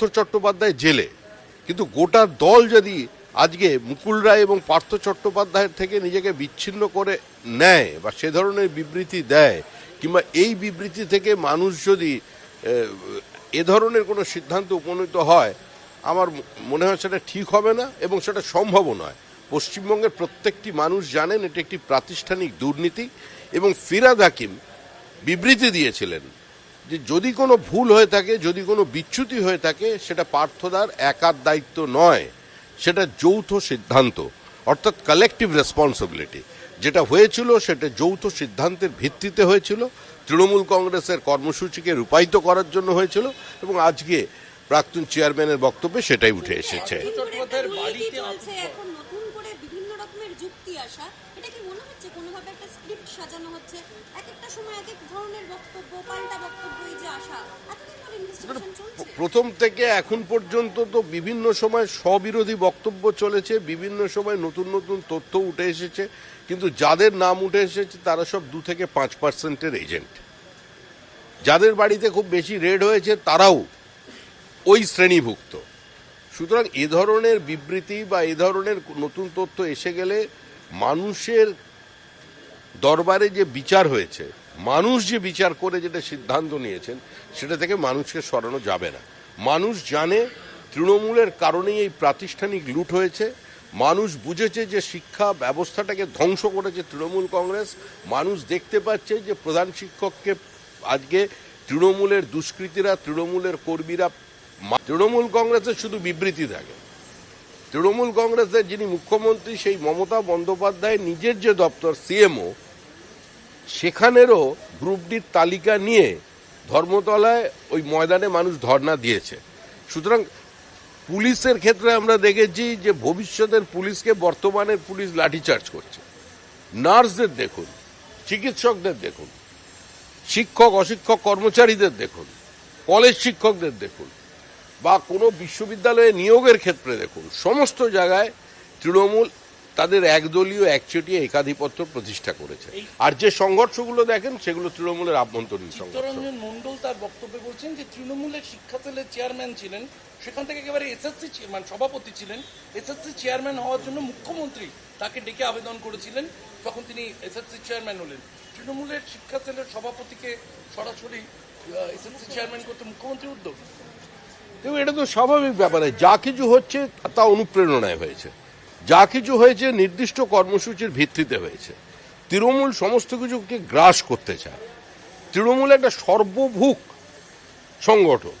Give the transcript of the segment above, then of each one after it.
পার্থ চট্টোপাধ্যায় জেলে। কিন্তু গোটা দল যদি আজকে মুকুল রায় এবং পার্থ চট্টোপাধ্যায়ের থেকে নিজেকে বিচ্ছিন্ন করে নেয় বা সে ধরনের বিবৃতি দেয়, কিংবা এই বিবৃতি থেকে মানুষ যদি, এ ধরনের কোনো সিদ্ধান্ত উপনীত হয়, আমার মনে হয় সেটা ঠিক হবে না এবং সেটা সম্ভবও নয়। পশ্চিমবঙ্গের প্রত্যেকটি মানুষ জানেন এটি একটি প্রাতিষ্ঠানিক দুর্নীতি এবং ফিরাদ হাকিম বিবৃতি দিয়েছিলেন যে যদি কোনো ভুল হয়ে থাকে, যদি কোনো বিচ্যুতি হয়ে থাকে, সেটা পার্থদার একার দায়িত্ব নয়, সেটা যৌথ সিদ্ধান্ত, অর্থাৎ কালেকটিভ রেসপন্সিবিলিটি যেটা হয়েছিল, সেটা যৌথ সিদ্ধান্তের ভিত্তিতে হয়েছিল, তৃণমূল কংগ্রেসের কর্মসূচিকে রূপায়িত করার জন্য হয়েছিল, এবং আজকে প্রাক্তন চেয়ারম্যানের বক্তব্যে সেটাই উঠে এসেছে। যুক্তি আসা এটা কি মনে হচ্ছে কোনোভাবে একটা স্ক্রিপ্ট সাজানো হচ্ছে? এক একটা সময় এক এক ধরনের বক্তব্য পাল্টা বক্তব্য এই যে আসা। এতদিন ধরে ইনভেস্টিগেশন চলছে। প্রথম থেকে এখন পর্যন্ত তো বিভিন্ন সময় স্ববিরোধী বক্তব্য চলেছে বিভিন্ন সময় নতুন নতুন তথ্য উঠে এসেছে কিন্তু যাদের নাম উঠে এসেছে তারা সব দু থেকে পাঁচ পার্সেন্টের এজেন্ট। যাদের বাড়িতে খুব বেশি রেড হয়েছে তারাও ওই শ্রেণীভুক্ত। সুতরাং এ ধরনের বিবৃতি বা এ ধরনের নতুন তথ্য এসে গেলে মানুষের দরবারে যে বিচার হয়েছে, মানুষ যে বিচার করে যেটা সিদ্ধান্ত নিয়েছেন, সেটা থেকে মানুষকে সরানো যাবে না। মানুষ জানে তৃণমূলের কারণেই এই প্রাতিষ্ঠানিক লুট হয়েছে। মানুষ বুঝেছে যে শিক্ষা ব্যবস্থাটাকে ধ্বংস করেছে তৃণমূল কংগ্রেস। মানুষ দেখতে পাচ্ছে যে প্রধান শিক্ষককে আজকে তৃণমূলের দুষ্কৃতীরা, তৃণমূলের কর্মীরা তৃণমূল কংগ্রেসের শুধু বিবৃতি থাকে। তৃণমূল কংগ্রেসের যিনি মুখ্যমন্ত্রী, সেই মমতা বন্দ্যোপাধ্যায় নিজের যে দপ্তর, সিএমও, সেখানেরও গ্রুপ ডির তালিকা নিয়ে ধর্মতলায় ওই ময়দানে মানুষ ধর্ণা দিয়েছে। সুতরাং পুলিশের ক্ষেত্রে আমরা দেখেছি যে ভবিষ্যতের পুলিশকে বর্তমানের পুলিশ লাঠিচার্জ করছে। নার্সদের দেখুন, চিকিৎসকদের দেখুন, শিক্ষক, অশিক্ষক কর্মচারীদের দেখুন, কলেজ শিক্ষকদের দেখুন। বা কোনো বিশ্ববিদ্যালয়ে নিয়োগের ক্ষেত্রে দেখুন সমস্ত জায়গায় তৃণমূল তাদের একদলীয় একচেটিয়া একাধিপত্য প্রতিষ্ঠা করেছে। আর যে সংঘর্ষগুলো দেখেন সেগুলো তৃণমূলের আভ্যন্তরীণ সংঘর্ষ। মন্ডল তার বক্তব্যে বলছেন যে তৃণমূলের শিক্ষা সেলের চেয়ারম্যান ছিলেন সেখান থেকে একেবারে এসএসসি মানে সভাপতি ছিলেন। এসএসসি চেয়ারম্যান হওয়ার জন্য মুখ্যমন্ত্রী তাকে ডেকে আবেদন করেছিলেন তখন তিনি এসএসসি চেয়ারম্যান হলেন। তৃণমূলের শিক্ষা সেলের সভাপতিকে সরাসরি এসএসসি চেয়ারম্যান করতে মুখ্যমন্ত্রী উদ্যোগ? এটা তো স্বাভাবিক ব্যাপারে যা কিছু হচ্ছে, তা অনুপ্রেরণায় হয়েছে। যা কিছু হয়েছে, নির্দিষ্ট কর্মসূচির ভিত্তিতে হয়েছে। তৃণমূল সমস্ত কিছুকে গ্রাস করতে চায়। তৃণমূল একটা সর্বভুক সংগঠন।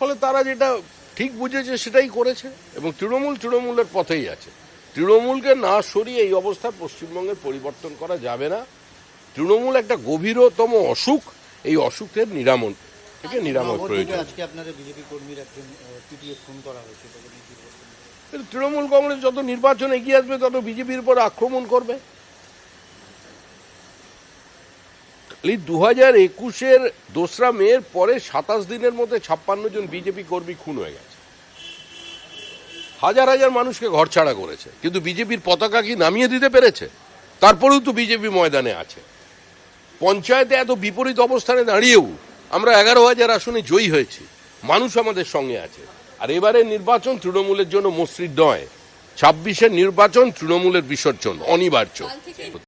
ফলে তারা যেটা ঠিক বুঝেছে, সেটাই করেছে। এবং তৃণমূল তৃণমূলের পথেই আছে। তৃণমূলকে না সরিয়ে এই অবস্থা পশ্চিমবঙ্গের পরিবর্তন করা যাবে না। তৃণমূল একটা গভীরতম অসুখ। এই অসুখের নিরাময় থেকে নিরাময় প্রয়োজন। আজকে আপনাদের বিজেপি কর্মীর একজন পিটিএ খুন করা হয়েছে তৃণমূল কংগ্রেস যত নির্বাচন এগিয়ে আসবে তত বিজেপির উপর আক্রমণ করবে। এই দু হাজার একুশের দোসরা মেয়ের পরে সাতাশ দিনের মধ্যে ছাপ্পান্ন জন বিজেপি কর্মী খুন হয়ে গেছে। হাজার হাজার মানুষকে ঘরছাড়া করেছে কিন্তু বিজেপির পতাকা কি নামিয়ে দিতে পেরেছে? তারপরেও তো বিজেপি ময়দানে আছে। পঞ্চায়েতে এত বিপরীত অবস্থানে দাঁড়িয়েও আমরা এগারো হাজার আসনে জয়ী হয়েছি। মানুষ আমাদের সঙ্গে আছে। আর এবারে নির্বাচন তৃণমূলের জন্য মসৃণ নয়। ছাব্বিশের নির্বাচন তৃণমূলের বিসর্জন, অনিবার্য।